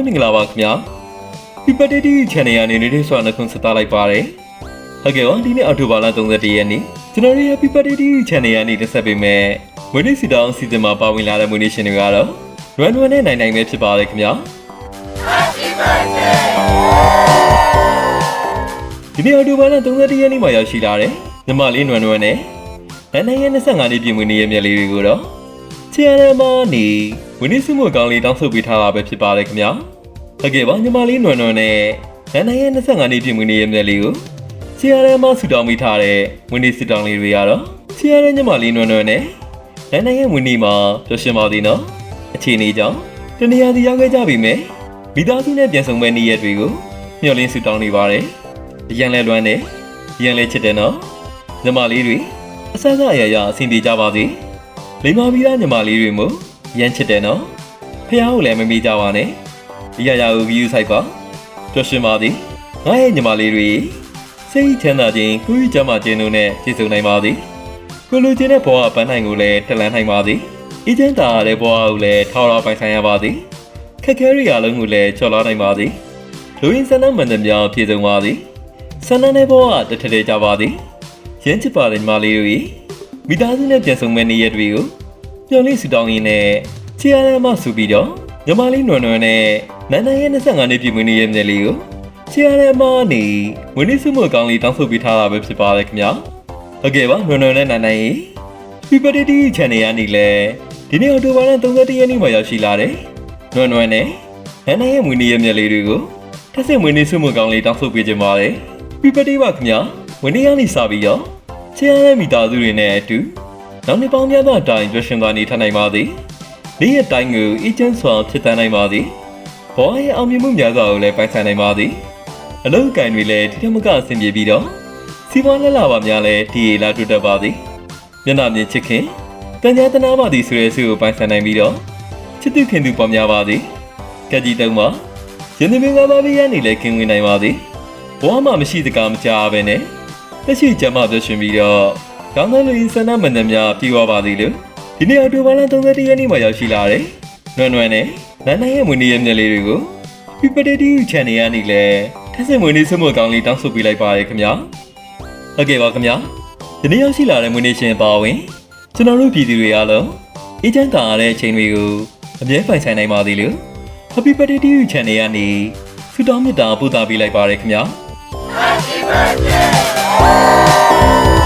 ပဲမင်္ဂလာပါခင်ဗျာ Pipatity Channel ကနေနေတဲ့ဆွမ်းနှခွန်းစတားလိုက်ပါတယ်ဟုတ်ကဲ့ပါဒီနေ့အောက်တိုဘာလ31ရက်နေ့ကျွန်တော်တို့ရဲ့ Pipatity Channel ကနေတက်ဆက်ပေးမယ်မွေးနေ့စီတောင်းစီစဉ်မှာပါဝင်လာတဲ့မွေးနေ့ရှင်တွေကတော့ Run Run နဲ့နိုင်နိုင်ပဲဖြစ်ပါတယ်ခင်ဗျာဒီနေ့အောက်တိုဘာလ31ရက်နေ့မှာရောက်ရှိလာတဲ့ညီမလေးနွမ်နွမ်နဲ့နိုင်နိုင်ရဲ့25နှစ်ပြည့်မွေးနေ့ရဲ့မြက်လေးတွေကိုတော့ချီရရမနီ ဝင်းနေစုမှုအကောင်းလေးတောင်းဆိုပေးထားတာပဲဖြစ်ပါတယ်ခင်ဗျာဟုတ်ကဲ့ပါညီမလေးနွယ်နွယ်နဲ့နန်းနိုင်ရဲ့25နှစ်ပြည့်မွေးနေ့ရဲ့မြက်လေးကိုချီရရမဆူတောင်းမိထားတဲ့ဝင်းနေဆူတောင်းလေးတွေကတော့ချီရရညီမလေးနွယ်နွယ်နဲ့နန်းနိုင်ရဲ့ဝင်းနေမှာပျော်ရွှင်ပါသေးနော်အခြေအနေကြောင့်တနေရာစီရောက်ခဲ့ကြပြီမယ်မိသားစုနဲ့ပြန်ဆုံမဲ့နေ့ရက်တွေကိုမျှော်လင့်ဆူတောင်းနေပါတယ်အရန်လဲလွမ်းတယ်ရန်လဲချစ်တယ်နော်ညီမလေးတွေအဆအဆအရာရာအဆင်ပြေကြပါစေလိမ္မာပြီးသားညီမလေးတွေမို့ ရမ်းချစ်တယ်နော်ဖះကိုလည်းမမေ့ကြပါနဲ့ဒီရရကိုဗီယူဆိုင်ပါပျော်ရွှင်ပါသည်ငါရဲ့ညီမလေးတွေစိတ်ချမ်းသာခြင်းကိုယ်ကြမ်းမာခြင်းတို့နဲ့ပြည့်စုံနိုင်ပါသည်ကိုလူချင်းတဲ့ဘဝပန်းနိုင်ကိုလည်းတလန်းနိုင်ပါသည်အေဂျင့်တာရတဲ့ဘဝကိုလည်းထောက်တော့ပိုင်ဆိုင်ရပါသည်ခက်ခဲရိယာလုံးကိုလည်းချော်လာနိုင်ပါသည်လူရင်းစန္ဒမန္တများပြည့်စုံပါသည်စန္ဒတဲ့ဘဝတထထဲကြပါသည်ရမ်းချစ်ပါတဲ့ညီမလေးတွေမိသားစုနဲ့ပြန်ဆုံမဲ့နေ့ရက်တွေကို ညှော်လေးဆူတောင်းရင်းနဲ့ချီရရမဆူပြီးတော့ညီမလေးနွယ်နွယ်နဲ့နန်းနန်းရဲ့25နှစ်ပြည့်မွေးနေ့ရဲ့မြက်လေးကိုချီရရမနေမွေးနေ့စုမှုအကောင်းလေးတောင်းဆိုပေးထားတာပဲဖြစ်ပါတယ်ခင်ဗျာဟုတ်ကဲ့ပါနွယ်နွယ်နဲ့နန်းနန်းရေ Pipatity Channel ကနေလဲဒီနေ့အော်တိုဘာလ31ရက်နေ့မှာရောက်ရှိလာတယ်နွယ်နွယ်နဲ့နန်းနန်းရဲ့မွေးနေ့ရဲ့မြက်လေးတွေကိုထက်ဆင့်မွေးနေ့စုမှုအကောင်းလေးတောင်းဆိုပေးခြင်းပါတယ် Pipatity ပါခင်ဗျာမွေးနေ့ကနေစပြီးတော့ချစ်ရတဲ့မိသားစုတွေနဲ့အတူ နောက်နှစ်ပေါင်းများသောအတိုင်းကျွရှင်သွားနေထိုင်နိုင်ပါသည်။နေ့ရက်တိုင်းကိုအေဂျင့်စွာဖြစ်တန်းနိုင်ပါသည်။ဘောရဲ့အောင်မြင်မှုများစွာကိုလည်းပိုင်ဆိုင်နိုင်ပါသည်။အလုပ်အကံတွေလည်းဒီထက်မကအဆင်ပြေပြီးတော့စီးပွားလက်လာပါများလည်းဒီရေလာတွေ့တတ်ပါသည်။မျက်နှာမြင်ချစ်ခင်တန်ကြာတနာပါသည်ဆိုတဲ့ဆုကိုပိုင်ဆိုင်နိုင်ပြီးတော့ချစ်သူခင်သူပေါ်များပါသည်။ကက်ကြီးတုံးမှာရင်းနှီးမင်္ဂလာပါပြရနေလည်းခင်ဝင်နိုင်ပါသည်။ဘဝမှာမရှိတကားမကြားပဲနဲ့လက်ရှိကျမပြောရှင်ပြီးတော့ ကောင်းတဲ့လူကြီးဆန္ဒမန္တများပြေးသွားပါသေးလို့ဒီနေ့အော်တိုဘာလ31ရက်နေ့မှာရောက်ရှိလာတယ်။နွမ်းနွမ်းနဲ့နန်းနိုင်ရဲ့မွေးနေ့ရဲ့မြက်လေးတွေကို Pipatity Channel ကနေလည်းထက်ဆင့်မွေးနေ့ဆွမှုအကောင်းလေးတောင်းဆိုပေးလိုက်ပါရခင်ဗျာ။ဟုတ်ကဲ့ပါခင်ဗျာ။ဒီနေ့ရောက်ရှိလာတဲ့မွေးနေ့ရှင်ပါဝင်ကျွန်တော်တို့ပြည်သူတွေအားလုံးအေဂျင့်တာရတဲ့အချိန်တွေကိုအမြဲပိုင်ဆိုင်နိုင်ပါသေးလို့ Happy Birthday Channel ကနေဆုတောင်းမေတ္တာပို့သပေးလိုက်ပါရခင်ဗျာ။